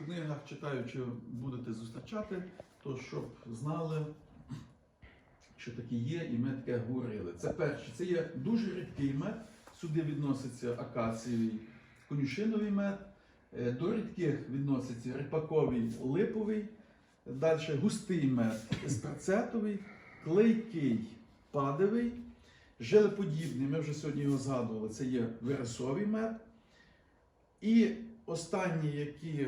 в книгах читаючи, будете зустрічати, то щоб знали, що таке є, і ми таке говорили. Це перше, це є дуже рідкий мед. Сюди відноситься акацієвий конюшиновий мед. Е, До рідких відноситься ріпаковий липовий, далі густий мед еспрецетовий, клейкий падовий, желеподібний, ми вже сьогодні його згадували, це є вересовий мед. І останні, які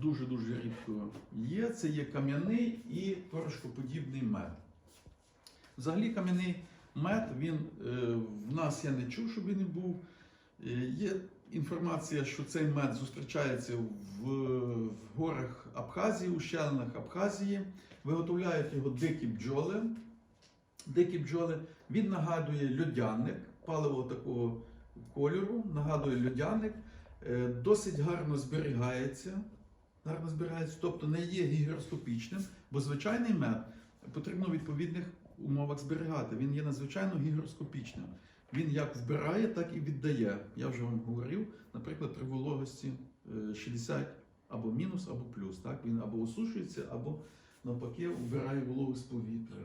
дуже-дуже рідко є, це є кам'яний і порошкоподібний мед. Взагалі кам'яний мед, він е, в нас я не чув, щоб він не був. Е, Є інформація, що цей мед зустрічається в, в горах Абхазії, у щелинах Абхазії. Виготовляють його дикі бджоли. Дикі бджоли. Він нагадує льодяник, паливо такого кольору, нагадує льодяник. Е, Досить гарно зберігається. Гарно зберігається, тобто не є гігроскопічним, бо звичайний мед потрібно в відповідних умовах зберігати. Він є надзвичайно гігроскопічним. Він як вбирає, так і віддає. Я вже вам говорив, наприклад, при вологості е, 60 або мінус, або плюс. Так? Він або осушується, або навпаки вбирає вологу з повітря.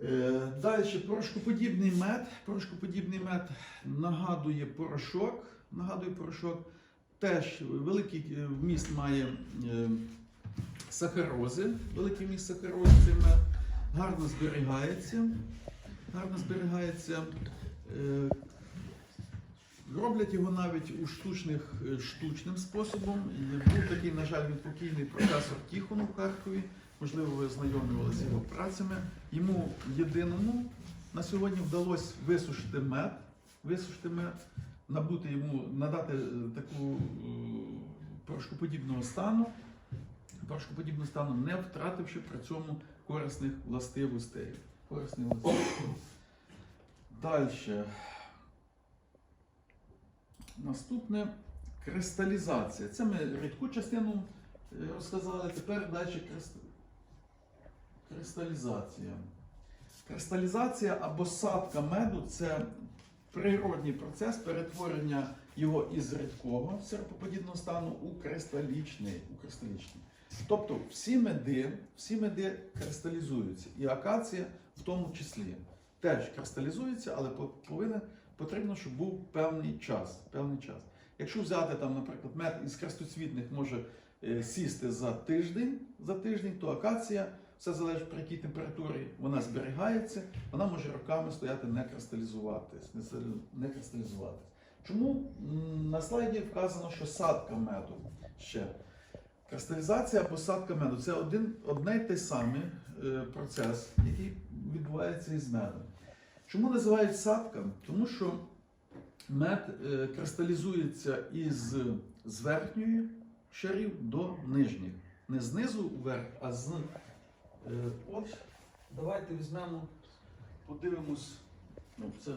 Е, Далі порошкоподібний мед. Порошкоподібний мед нагадує порошок. Нагадує порошок. Теж великий е, вміст має е, сахарози, великий вміст сахарози цей мед. Гарно зберігається. Гарно зберігається. Е, Роблять його навіть у штучних, штучним способом. Був такий, на жаль, він покійний професор Тіхон у Харкові. Можливо, ви ознайомлювалися з його працями. Йому єдиному на сьогодні вдалося висушити мед, висушити мед, набути йому, надати е, таку е, порошкоподібного стану, порошкоподібного стану, не втративши при цьому корисних властивостей. Корисних властивостей. Далі. Наступне кристалізація. Це ми рідку частину е, розказали. Тепер далі крист... кристалізація. Кристалізація або садка меду це природній процес перетворення його із рідкого серпоподібного стану у кристалічний. У кристалічний. Тобто всі меди, всі меди кристалізуються. І акація в тому числі теж кристалізується, але по- повинен потрібно, щоб був певний час. Певний час. Якщо взяти там, наприклад, мед із крастоцвітних може е, сісти за тиждень, за тиждень, то акація, все залежить при якій температурі вона зберігається, вона може роками стояти не кристалізуватись, не, кристалізуватись. Чому на слайді вказано, що садка меду ще. Кристалізація або садка меду це один, одне й той самий е, процес, який відбувається із медом. Чому називають садком? Тому що мед е, кристалізується із з верхньої шарів до нижніх. Не знизу вверх, а з. Е, от, давайте візьмемо, подивимось. Ну, це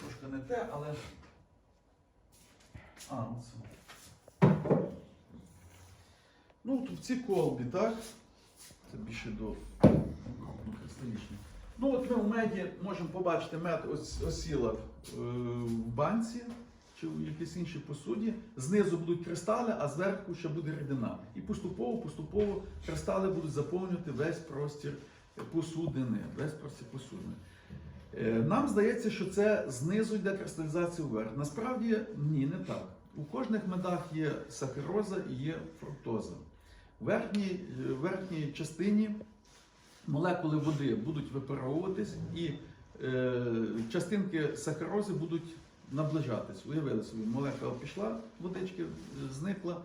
трошки не те, але. А, оце. Ну, тут в цій колбі, так? Це більше до ну, кристалічні. Ну, от ми в меді можемо побачити мед ос- осіла е, в банці чи в якійсь іншій посуді. Знизу будуть кристали, а зверху ще буде рідина. І поступово, поступово кристали будуть заповнювати весь простір посудини. Весь простір посудини. Е, Нам здається, що це знизу йде кристалізація вверх. Насправді ні, не так. У кожних медах є сахароза і є фруктоза. В верхній, е, верхній частині молекули води будуть випаровуватись і е, частинки сахарози будуть наближатись. Уявили собі, молекула пішла, водички е, зникла,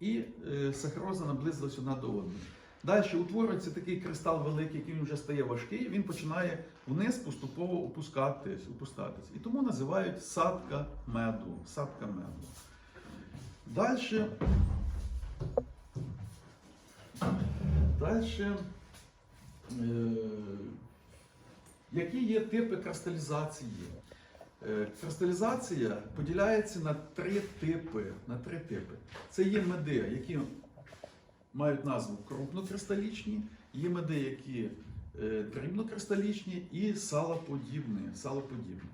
і е, сахароза наблизилась одна до одної. Далі утворюється такий кристал великий, який вже стає важкий, він починає вниз поступово опускатись, опускатись. І тому називають садка меду. Садка меду. Далі. Далі. Е, які є типи кристалізації? Е, Кристалізація поділяється на три типи. На три типи. Це є меди, які мають назву крупнокристалічні, є меди, які е, дрібнокристалічні і салоподібні. салоподібні.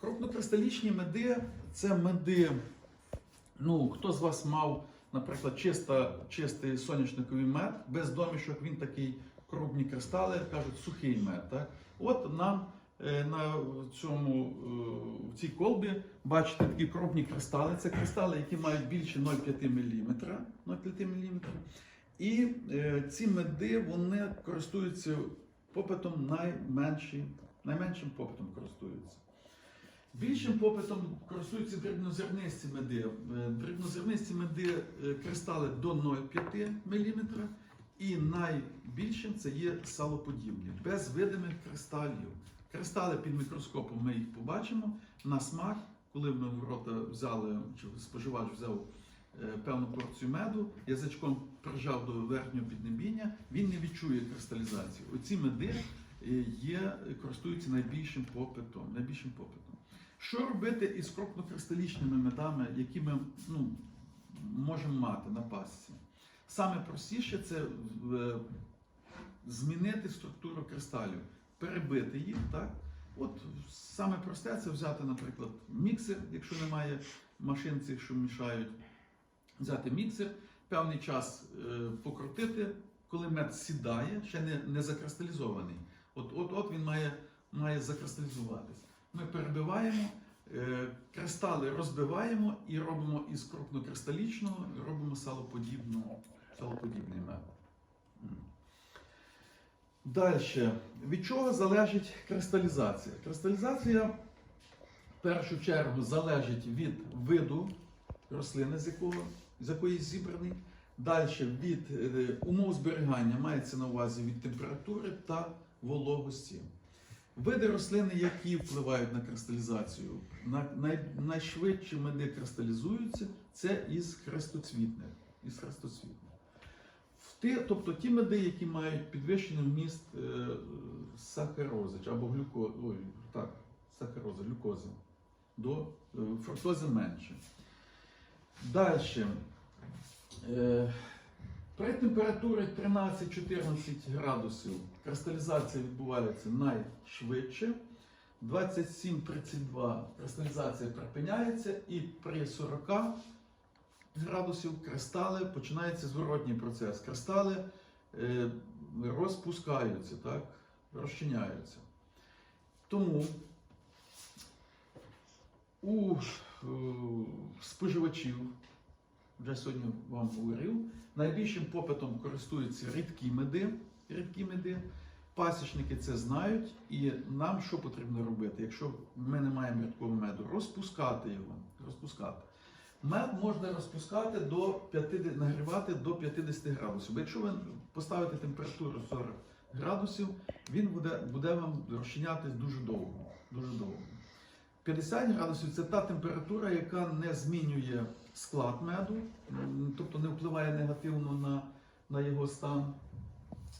Крупнокристалічні меди це меди. Ну, хто з вас мав наприклад, чиста, чистий соняшниковий мед, без домішок, він такий крупні кристали, кажуть, сухий мед. Так? От нам на цьому, е, в цій колбі бачите такі крупні кристали. Це кристали, які мають більше 0,5 мм. 0,5 мм. І е, ці меди вони користуються попитом найменші, найменшим попитом користуються. Більшим попитом користуються дрібнозернисті меди. Е, Дрібнозернисті меди е, кристали до 0,5 мм. І найбільшим це є салоподібні, без видимих кристалів. Кристали під мікроскопом ми їх побачимо на смак, коли ми в рота взяли, чи споживач взяв е, певну порцію меду, язичком прижав до верхнього піднебіння, він не відчує кристалізацію. Оці меди е, є, користуються найбільшим попитом. Найбільшим попитом. Що робити із крупнокристалічними медами, які ми ну, можемо мати на пасці? Саме простіше це е, змінити структуру кристалів, перебити їх. Так? От саме просте це взяти, наприклад, міксер, якщо немає машин цих, що мішають, взяти міксер, певний час е, покрутити, коли мед сідає, ще не, не закристалізований. От, от, от він має, має закристалізуватись. Ми перебиваємо, е, кристали розбиваємо і робимо із крупнокристалічного, робимо салоподібну, салоподібний мед. Далі. Від чого залежить кристалізація? Кристалізація в першу чергу залежить від виду рослини, з, якого, з якої зібраний. Далі від е, умов зберігання мається на увазі від температури та вологості. Види рослини, які впливають на кристалізацію, на, най, найшвидше меди кристалізуються, це із хрестоцвітних. Із хрестоцвітних. Ті, тобто ті меди, які мають підвищений вміст е, сахарози або глюко, ой, так, сахарози, глюкози, до е, фруктози менше. Далі. Е, при температурі 13-14 градусів кристалізація відбувається найшвидше. 27-32 кристалізація припиняється, і при 40 градусів кристали починається зворотній процес. Кристали е, розпускаються, так, розчиняються. Тому у е, споживачів, вже сьогодні вам говорив, найбільшим попитом користуються рідкі меди. Рідкі меди. Пасічники це знають, і нам що потрібно робити, якщо ми не маємо рідкого меду? Розпускати його. Розпускати. Мед можна розпускати до 50, нагрівати до 50 градусів. Якщо ви поставите температуру 40 градусів, він буде, буде вам розчинятись дуже довго. Дуже довго. 50 градусів це та температура, яка не змінює склад меду, тобто не впливає негативно на, на його стан.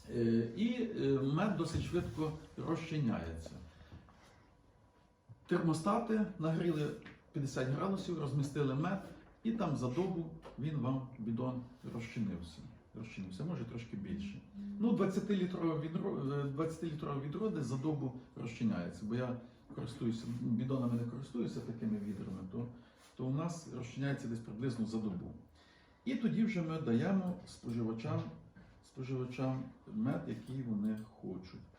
Е, І е, мед досить швидко розчиняється. Термостати нагріли 50 градусів, розмістили мед, і там за добу він вам бідон розчинився. Розчинився, може трошки більше. Ну, 20-літрове відро, е, 20-літрове відро десь за добу розчиняється, бо я користуюся, бідонами не користуюся такими відрами, то, то у нас розчиняється десь приблизно за добу. І тоді вже ми даємо споживачам, споживачам мед, який вони хочуть.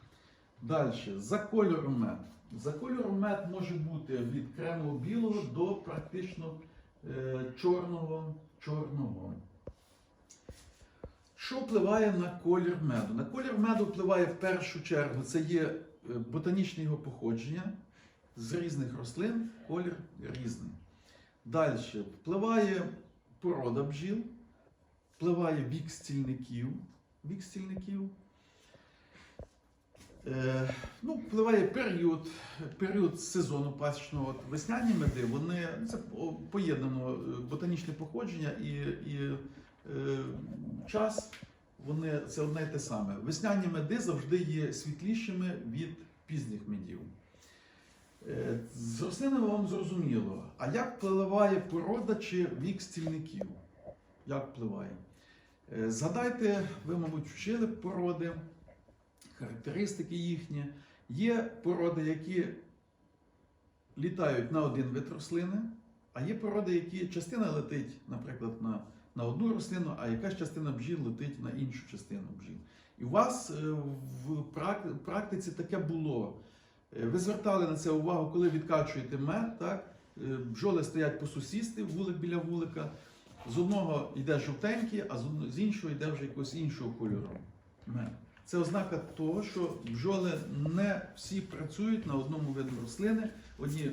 Далі, за кольором мед. За кольором мед може бути від кремово білого до практично е, чорного. чорного. Що впливає на колір меду? На колір меду впливає в першу чергу, це є е, ботанічне його походження з різних рослин, колір різний. Далі впливає порода бджіл, впливає вік стільників. Вік стільників. Е, ну, впливає період, період сезону пасічного. Весняні меди, вони це о, поєднано е, ботанічне походження і, і е, час. Вони це одне й те саме. Весняні меди завжди є світлішими від пізніх медів. Е, З рослинами вам зрозуміло. А як впливає порода чи вік стільників? Як впливає? Е, Згадайте, ви, мабуть, вчили породи, характеристики їхні. Є породи, які літають на один вид рослини, а є породи, які частина летить, наприклад, на на одну рослину, а якась частина бджіл летить на іншу частину бджіл. І у вас е, в практиці таке було. Е, Ви звертали на це увагу, коли відкачуєте мед, так? Е, бджоли стоять по сусідстві, вулик біля вулика. З одного йде жовтенький, а з іншого йде вже якогось іншого кольору. мед. Це ознака того, що бджоли не всі працюють на одному виду рослини. Одні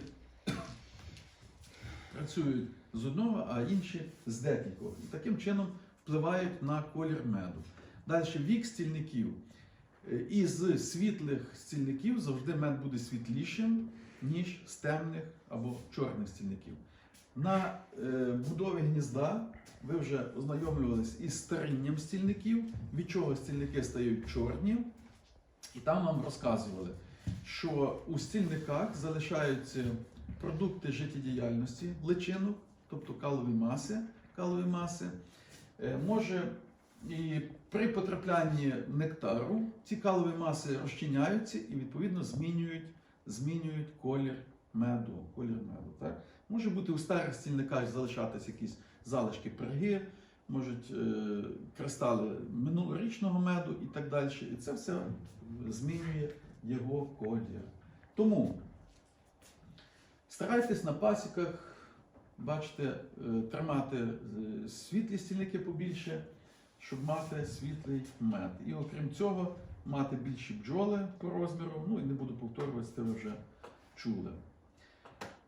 працюють з одного, а інші з декількох. І таким чином впливають на колір меду. Далі вік стільників. Е, Із світлих стільників завжди мед буде світлішим, ніж з темних або чорних стільників. На е, будові гнізда ви вже ознайомлювалися із старінням стільників, від чого стільники стають чорні. І там вам розказували, що у стільниках залишаються продукти життєдіяльності личинок, тобто калові маси, калові маси. Е, Може і при потраплянні нектару ці калові маси розчиняються і відповідно змінюють, змінюють колір меду. Колір меду так? Може бути у старих стільниках залишатися якісь залишки перги, можуть е, кристали минулорічного меду і так далі. І це все змінює його колір. Тому старайтесь на пасіках, бачите, е, тримати е, світлі стільники побільше, щоб мати світлий мед. І окрім цього, мати більші бджоли по розміру. Ну і не буду повторювати, це ви вже чули.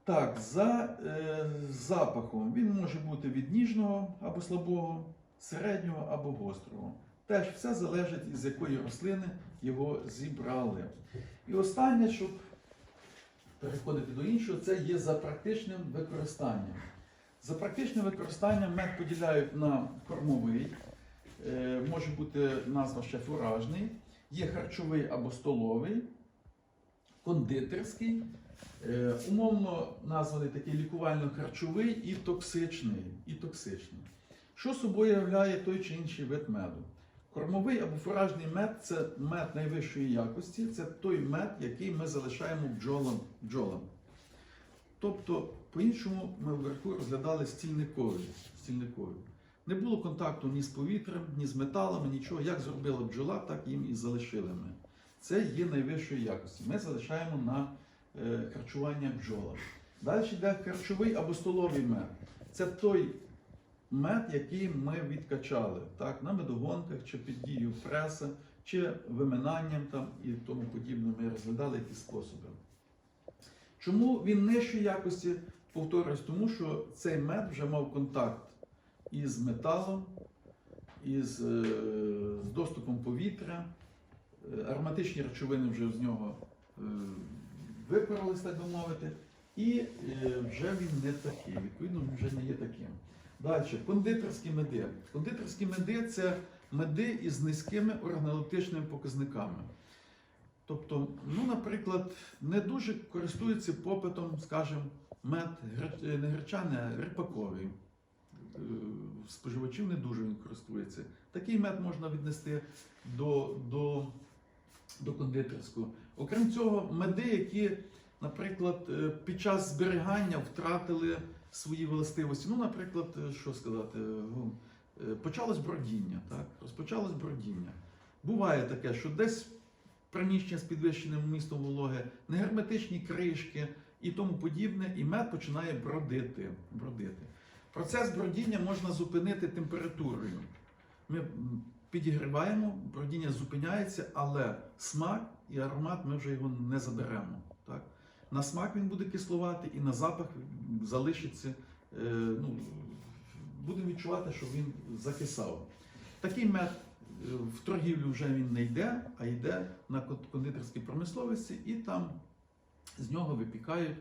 Так, за е, запахом він може бути від ніжного або слабого, середнього або гострого. Теж все залежить із якої рослини його зібрали. І останнє, щоб переходити до іншого, це є за практичним використанням. За практичним використанням мед поділяють на кормовий, е, може бути назва ще фуражний, є харчовий або столовий, кондитерський, е, умовно названий такий лікувально-харчовий і токсичний. і токсичний. Що собою являє той чи інший вид меду? Кормовий або фуражний мед це мед найвищої якості, це той мед, який ми залишаємо бджолам. бджолам. Тобто, по-іншому ми вверху розглядали стільникові. стільникові. Не було контакту ні з повітрям, ні з металами, нічого. Як зробила бджола, так їм і залишили ми. Це є найвищої якості. Ми залишаємо на е, харчування бджолам. Далі йде харчовий або столовий мед. Це той мед, який ми відкачали так, на медогонках чи під дією преса, чи виминанням там і тому подібне. Ми розглядали які способи. Чому він нижчої якості? Повторюсь, тому що цей мед вже мав контакт із металом, із е, з доступом повітря. Е, Ароматичні речовини вже з нього е, випарились, так би мовити, і е, вже він не такий, відповідно, він вже не є таким. Далі, кондитерські меди. Кондитерські меди це меди із низькими органолептичними показниками. Тобто, ну, наприклад, не дуже користується попитом, скажімо, мед не гречаний, а ріпаковий. Е, Споживачів не дуже він користується. Такий мед можна віднести до, до, до кондитерського. Окрім цього, меди, які, наприклад, е, під час зберігання втратили свої властивості. Ну, наприклад, е, що сказати, е, ну, почалось бродіння, так? Розпочалось бродіння. Буває таке, що десь приміщення з підвищеним вмістом вологи, негерметичні кришки і тому подібне, і мед починає бродити. бродити. Процес бродіння можна зупинити температурою. Ми підігріваємо, бродіння зупиняється, але смак і аромат ми вже його не заберемо. Так? На смак він буде кислувати, і на запах залишиться. Е, ну, будемо відчувати, що він закисав. Такий мед е, в торгівлю вже він не йде, а йде на кондитерській промисловості, і там з нього випікають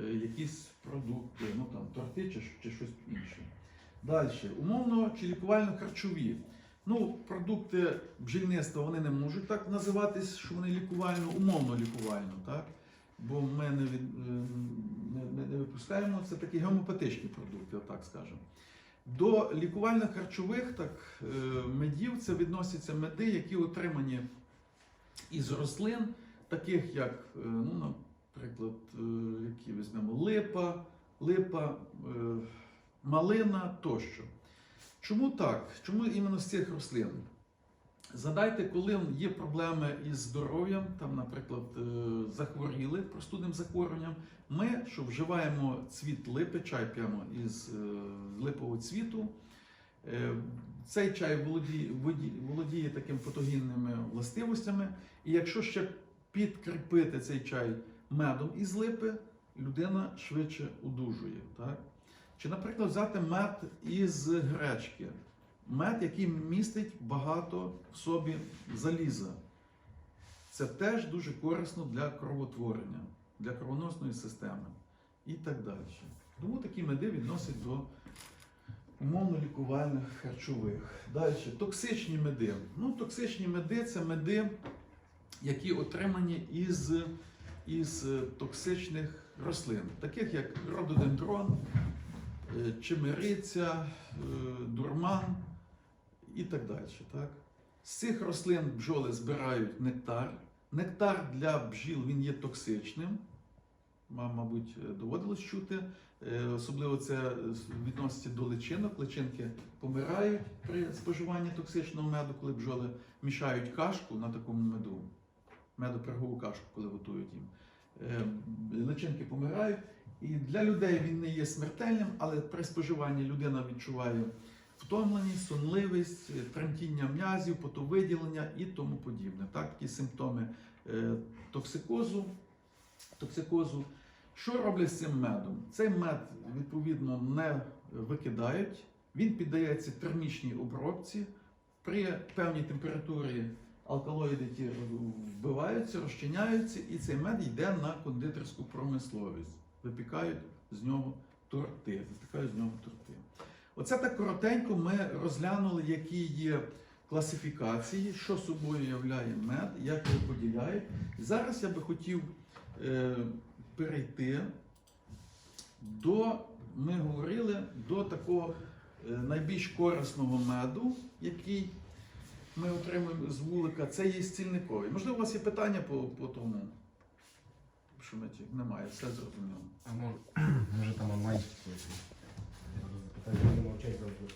е, якісь продукти, ну там торти чи, чи щось інше. Далі, умовно чи лікувально-харчові. Ну, продукти бджільництва вони не можуть так називатись, що вони лікувально, умовно лікувально, так? Бо ми не, від, е, не, не, випускаємо це такі гомеопатичні продукти, отак скажемо. До лікувально-харчових так, е, медів це відносяться меди, які отримані із рослин, таких як, е, ну, наприклад, які візьмемо липа, липа, малина тощо. Чому так? Чому іменно з цих рослин? Згадайте, коли є проблеми із здоров'ям, там, наприклад, е, захворіли простудним захворюванням, ми, що вживаємо цвіт липи, чай прямо із е, липового цвіту, е, цей чай володіє, володіє такими фотогенними властивостями, і якщо ще підкріпити цей чай медом із липи, людина швидше одужує. Так? Чи, наприклад, взяти мед із гречки. Мед, який містить багато в собі заліза. Це теж дуже корисно для кровотворення, для кровоносної системи і так далі. Тому такі меди відносять до умовно-лікувальних харчових. Далі, токсичні меди. Ну, токсичні меди це меди, які отримані із, із е, токсичних рослин, таких як рододендрон, е, чимериця, е, дурман і так далі. Так? З цих рослин бджоли збирають нектар. Нектар для бджіл він є токсичним. Вам, мабуть, доводилось чути. Е, Особливо це відноситься до личинок. Личинки помирають при споживанні токсичного меду, коли бджоли мішають кашку на такому меду, медопригову кашку, коли готують їм. Личинки помирають. І для людей він не є смертельним, але при споживанні людина відчуває втомленість, сонливість, е, тремтіння м'язів, потовиділення і тому подібне. Так, такі симптоми е, токсикозу. токсикозу. Що роблять з цим медом? Цей мед, відповідно, не викидають, він піддається термічній обробці. При певній температурі алкалоїди ті вбиваються, розчиняються, і цей мед йде на кондитерську промисловість. Випікають з нього торти. Випікають з нього торти. Оце так коротенько ми розглянули, які є класифікації, що собою являє мед, як його поділяють. Зараз я би хотів е, перейти до, ми говорили, до такого е, найбільш корисного меду, який ми отримуємо з вулика, це є стільниковий. Можливо, у вас є питання по, по тому? шуметів немає, все зрозуміло. А може там онлайн запитання не мовчать завжди.